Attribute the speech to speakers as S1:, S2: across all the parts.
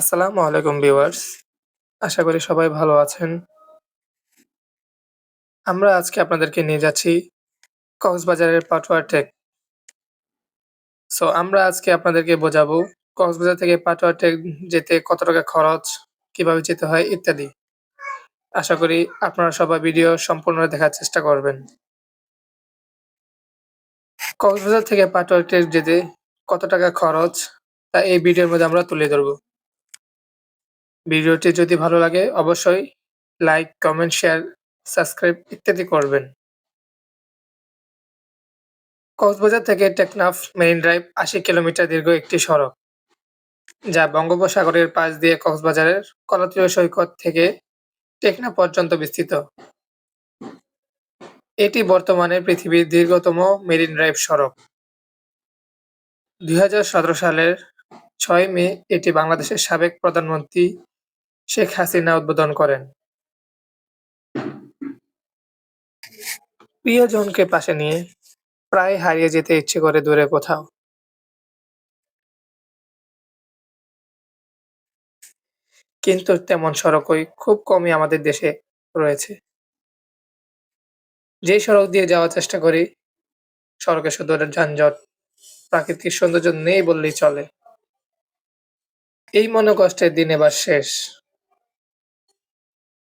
S1: আসসালামু আলাইকুম ভিউয়ার্স। আশা করি সবাই ভালো আছেন। আমরা আজকে আপনাদেরকে নিয়ে যাচ্ছি কক্সবাজারের পাটোয়া টেক। সো আমরা আজকে আপনাদেরকে বোঝাবো কক্সবাজার থেকে পাটোয়া টেক যেতে কত টাকা খরচ, কীভাবে যেতে হয় ইত্যাদি। আশা করি আপনারা সবাই ভিডিও সম্পূর্ণ দেখার চেষ্টা করবেন। কক্সবাজার থেকে পাটোয়া টেক যেতে কত টাকা খরচ তা এই ভিডিওর মধ্যে আমরা তুলে ধরব। ভিডিওটি যদি ভালো লাগে অবশ্যই লাইক, কমেন্ট, শেয়ার, সাবস্ক্রাইব ইত্যাদি করবেন। কক্সবাজার থেকে টেকনাফ মেরিন ড্রাইভ আশি কিলোমিটার দীর্ঘ একটি সড়ক, যা বঙ্গোপসাগরের পাশ দিয়ে কক্সবাজারের কলাতীয় সৈকত থেকে টেকনাফ পর্যন্ত বিস্তৃত। এটি বর্তমানে পৃথিবীর দীর্ঘতম মেরিন ড্রাইভ সড়ক। দুই হাজার সতেরো সালের ছয় মে এটি বাংলাদেশের সাবেক প্রধানমন্ত্রী শেখ হাসিনা উদ্বোধন করেন। প্রিয়জনকে পাশে নিয়ে প্রায় হারিয়ে যেতে ইচ্ছে করে দূরে কোথাও। কিন্তু তেমন সড়কই খুব কমই আমাদের দেশে রয়েছে। যে সড়ক দিয়ে যাওয়ার চেষ্টা করি, সড়কে শুধু যানজট, প্রাকৃতিক সৌন্দর্য নেই বললেই চলে। এই মনোকষ্টের দিন এবার শেষ।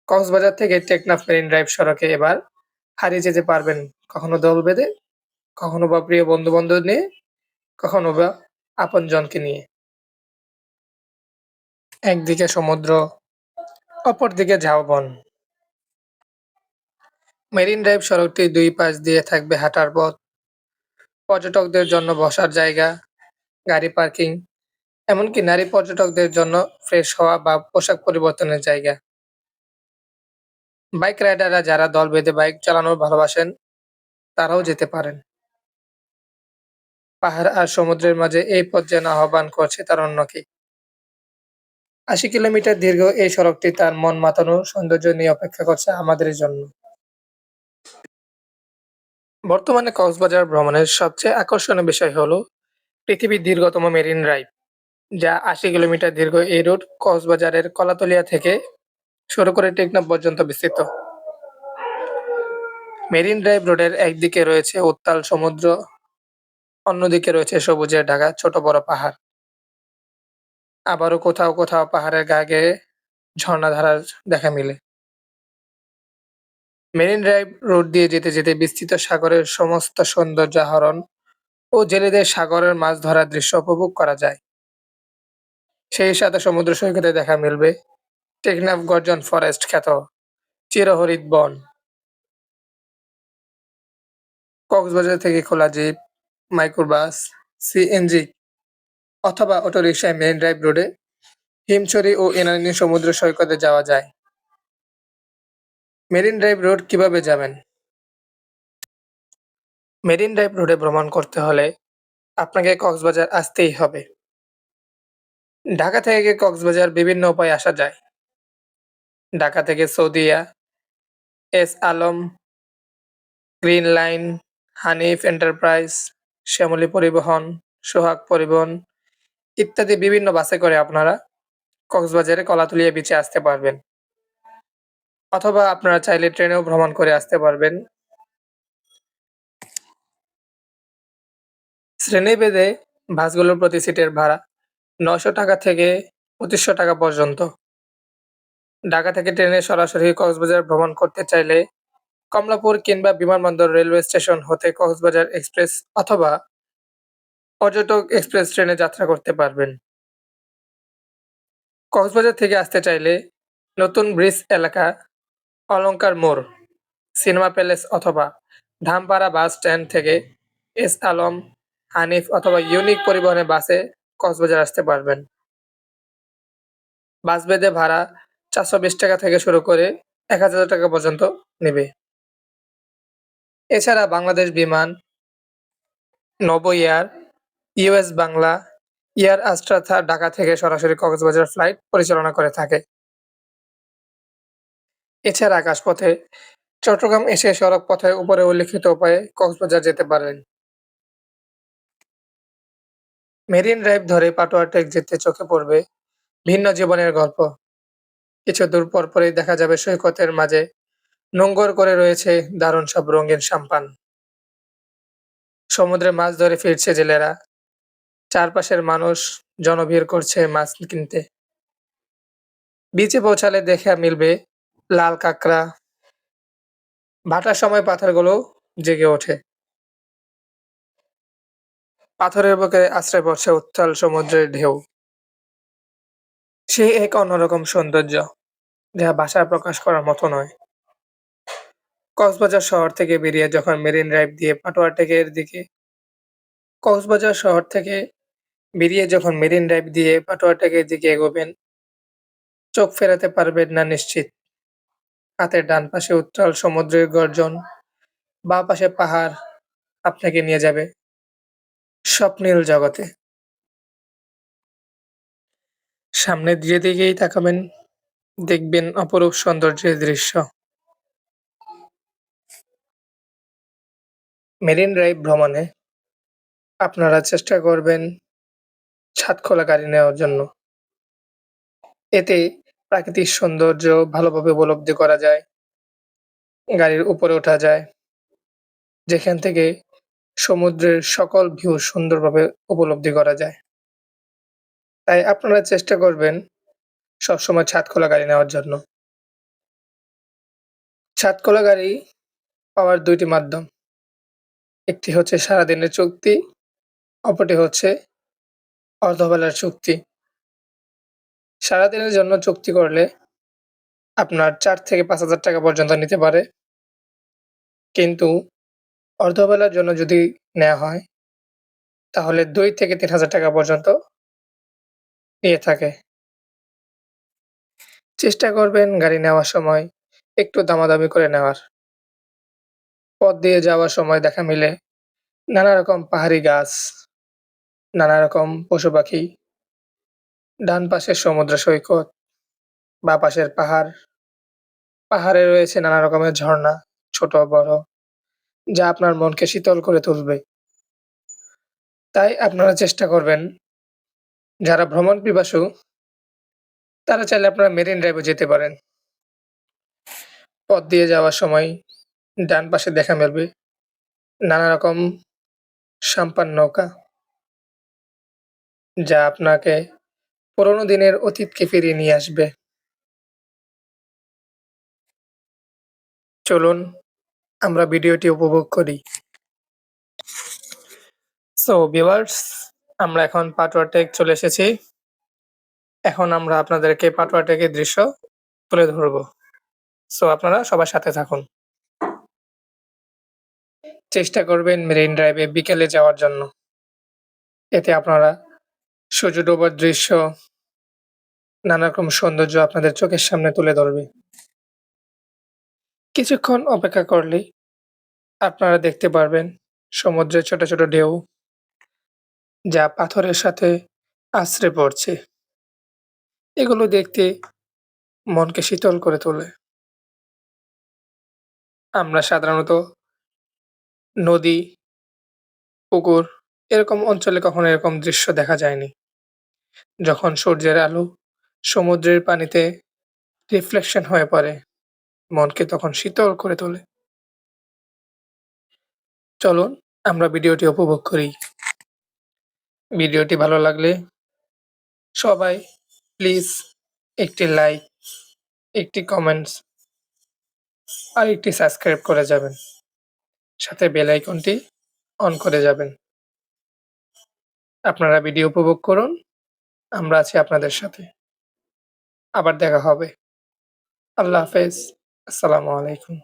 S1: কক্সবাজার থেকে টেকনাফ মেরিন ড্রাইভ সড়কে এবার হারিয়ে যেতে পারবেন কখনো দল বেঁধে, কখনো বা প্রিয় বন্ধু-বান্ধব নিয়ে, কখনো বা আপনজনকে নিয়ে। একদিকে সমুদ্র, অপরদিকে ঝাউবন। মেরিন ড্রাইভ সড়কটির দুই পাশ দিয়ে থাকবে হাঁটার পথ, পর্যটকদের জন্য বসার জায়গা, গাড়ি পার্কিং, এমনকি নারী পর্যটকদের জন্য ফ্রেশ হওয়া বা পোশাক পরিবর্তনের জায়গা। বাইক রাইডাররা যারা দল বেঁধে বাইক চালানো ভালোবাসেন, তারাও যেতে পারেন। পাহাড় আর সমুদ্রের মাঝে এই পথ যেন আহ্বান করছে তারুণ্যকে। আশি কিলোমিটার দীর্ঘ এই সড়কটি তার মন মাতানো সৌন্দর্য নিয়ে অপেক্ষা করছে আমাদের জন্য। বর্তমানে কক্সবাজার ভ্রমণের সবচেয়ে আকর্ষণীয় বিষয় হল পৃথিবীর দীর্ঘতম মেরিন ড্রাইভ, যা আশি কিলোমিটার দীর্ঘ এই রুট কক্সবাজারের কলাতলিয়া থেকে শুরু করে টেকনাফ পর্যন্ত বিস্তৃত। মেরিন ড্রাইভ রোডের একদিকে রয়েছে উত্তাল সমুদ্র, অন্যদিকে রয়েছে সবুজে ঢাকা ছোট বড় পাহাড়। আবারও কোথাও কোথাও পাহাড়ের গা গেয়ে ঝর্ণাধারার দেখা মিলে। মেরিন ড্রাইভ রোড দিয়ে যেতে যেতে বিস্তৃত সাগরের সমস্ত সৌন্দর্য আহরণ ও জেলেদের সাগরের মাছ ধরার দৃশ্য উপভোগ করা যায়। সেই সাথে সমুদ্র সৈকতে দেখা মিলবে টেকনাফ গর্জন ফরেস্ট খ্যাত চিরহরিৎ বন। কক্সবাজার থেকে খোলা জিপ, মাইক্রোবাস, সিএনজি অথবা অটোরিকশায় মেরিন ড্রাইভ রোডে হিমছড়ি ও এনানী সমুদ্র সৈকতে যাওয়া যায়। মেরিন ড্রাইভ রোড কীভাবে যাবেন? মেরিন ড্রাইভ রোডে ভ্রমণ করতে হলে আপনাকে কক্সবাজার আসতেই হবে। ঢাকা থেকে কক্সবাজার বিভিন্ন উপায়ে আসা যায়। ঢাকা থেকে Saudia, S Alam, Green Line, Hanif Enterprise, Shyamoli Paribahan, Sohag Paribahan ইত্যাদি বিভিন্ন বাসে করে আপনারা কক্সবাজারে কলাতলিয়া বিচে আসতে পারবেন। অথবা আপনারা চাইলে ট্রেনেও ভ্রমণ করে আসতে পারবেন। শ্রেণীভেদে বাসগুলোর প্রতি সিটের ভাড়া নশো টাকা থেকে পঁচিশশো টাকা পর্যন্ত। ঢাকা থেকে ট্রেনে সরাসরি কক্সবাজার ভ্রমণ করতে চাইলে কমলাপুর কিংবা বিমানবন্দর রেলওয়ে স্টেশন হতে কক্সবাজার এক্সপ্রেস অথবা পর্যটক এক্সপ্রেস ট্রেনে যাত্রা করতে পারবেন। কক্সবাজার থেকে আসতে চাইলে নতুন ব্রিজ এলাকা, অলঙ্কার মোড়, সিনেমা প্যালেস অথবা ধামপাড়া বাস স্ট্যান্ড থেকে এস আলম, হানিফ অথবা ইউনিক পরিবহনে বাসে কক্সবাজার আসতে পারবেন। বাস বেঁধে ভাড়া চারশো বিশ টাকা থেকে শুরু করে এক হাজার টাকা পর্যন্ত নেবে। এছাড়া Bangladesh Biman, Novo Air, US Bangla, Air আস্ট্রাথা Dhaka থেকে সরাসরি কক্সবাজার ফ্লাইট পরিচালনা করে থাকে। এছাড়া আকাশপথে চট্টগ্রাম এসে সড়ক পথে উপরে উল্লিখিত উপায়ে কক্সবাজার যেতে পারেন। মেরিন ড্রাইভ ধরে পাটোয়া টেক যেতে চোখে পড়বে ভিন্ন জীবনের গল্প কিছু দূর পর পরই দেখা যাবে সৈকতের মাঝে। নোঙ্গর করে রয়েছে দারুণ সব রঙিন সাম্পান। সমুদ্রে মাছ ধরে ফিরছে জেলেরা। চারপাশের মানুষ জনভিড় করছে মাছ কিনতে। বিচে পৌঁছালে দেখা মিলবে লাল কাঁকড়া। ভাটার সময় পাথরগুলো জেগে ওঠে। পাথরের বুকে আশ্রয় পড়ছে উত্তাল সমুদ্রের ঢেউ। সে এক অন্যরকম সৌন্দর্য, যা বাসায় প্রকাশ করার মতো নয়। কক্সবাজার শহর থেকে বেরিয়ে যখন মেরিন ড্রাইভ দিয়ে পাটোয়া টেকের দিকে, কক্সবাজার শহর থেকে বেরিয়ে যখন মেরিন ড্রাইভ দিয়ে পাটোয়া টেকের দিকে এগোবেন, চোখ ফেরাতে পারবেন না নিশ্চিত। হাতের ডান পাশে উত্তাল সমুদ্রের গর্জন, বাঁ পাশে পাহাড় আপনাকে নিয়ে যাবে স্বপ্নীল জগতে। সামনের যেদিকেই তাকাবেন, দেখবেন অপরূপ সৌন্দর্যের দৃশ্য। মেরিন ড্রাইভ ভ্রমণে আপনারা চেষ্টা করবেন ছাদ খোলা গাড়ি নেওয়ার জন্য। এতে প্রাকৃতিক সৌন্দর্য ভালোভাবে উপলব্ধি করা যায়, গাড়ির উপরে ওঠা যায়, যেখান থেকে সমুদ্রের সকল ভিউ সুন্দরভাবে উপলব্ধি করা যায়। তাই আপনারা চেষ্টা করবেন সবসময় ছাদ খোলা গাড়ি নেওয়ার জন্য। ছাদ খোলা গাড়ি পাওয়ার দুইটি মাধ্যম। একটি হচ্ছে সারাদিনের চুক্তি, অপরটি হচ্ছে অর্ধবেলার চুক্তি। সারাদিনের জন্য চুক্তি করলে আপনার চার থেকে পাঁচ হাজার টাকা পর্যন্ত নিতে পারে। কিন্তু অর্ধবেলার জন্য যদি নেওয়া হয়, তাহলে দুই থেকে তিন হাজার টাকা পর্যন্ত নিয়ে থাকে। চেষ্টা করবেন গাড়ি নেওয়ার সময় একটু দামাদামি করে নেওয়ার। পথ দিয়ে যাওয়ার সময় দেখা মিলে নানা রকম পাহাড়ি গাছ, নানা রকম পশু পাখি, ডান পাশের সমুদ্র সৈকত, বা পাশের পাহাড়। পাহাড়ে রয়েছে নানা রকমের ঝর্ণা, ছোট, বড়, যা আপনার মনকে শীতল করে তুলবে। তাই আপনারা চেষ্টা করবেন যারা ভ্রমণ পিপাসু, তারা চাইলে আপনারা মেরিন ড্রাইভে যেতে পারেন। পথ দিয়ে যাওয়ার সময় ডান পাশে দেখা মেলবে নানা রকম সাম্পান নৌকা, যা আপনাকে পুরোনো দিনের অতীতকে ফিরিয়ে নিয়ে আসবে। চলুন, আমরা ভিডিওটি উপভোগ করি। সো ভিউয়ার্স আমরা এখন পাটোয়া টেক চলে এসেছি। এখন আমরা আপনাদেরকে পাটোয়া টেকের দৃশ্য তুলে ধরব। সো আপনারা সবার সাথে থাকুন। চেষ্টা করবেন মেরিন ড্রাইভে বিকেলে যাওয়ার জন্য। এতে আপনারা সূর্য ডোবার দৃশ্য নানা রকম সৌন্দর্য আপনাদের চোখের সামনে তুলে ধরবে। কিছুক্ষণ অপেক্ষা করলেই আপনারা দেখতে পারবেন সমুদ্রের ছোট ছোট ঢেউ। যা পাথরের সাথে আছড়ে পড়ছে। এগুলো দেখতে মনকে শীতল করে তোলে। আমরা সাধারণত নদী, পুকুর এরকম অঞ্চলে কখনো এরকম দৃশ্য দেখা যায়নি। যখন সূর্যের আলো সমুদ্রের পানিতে রিফ্লেকশন হয়ে পড়ে, মনকে তখন শীতল করে তোলে। চলুন, আমরা ভিডিওটি উপভোগ করি। ভিডিওটি ভালো লাগলে সবাই প্লিজ একটি লাইক, একটি কমেন্টস আর একটি সাবস্ক্রাইব করে যাবেন। সাথে বেল আইকনটি অন করে যাবেন। আপনারা ভিডিও উপভোগ করুন। আমরা আছি আপনাদের সাথে। আবার দেখা হবে। আল্লাহ হাফেজ। আসসালামু আলাইকুম।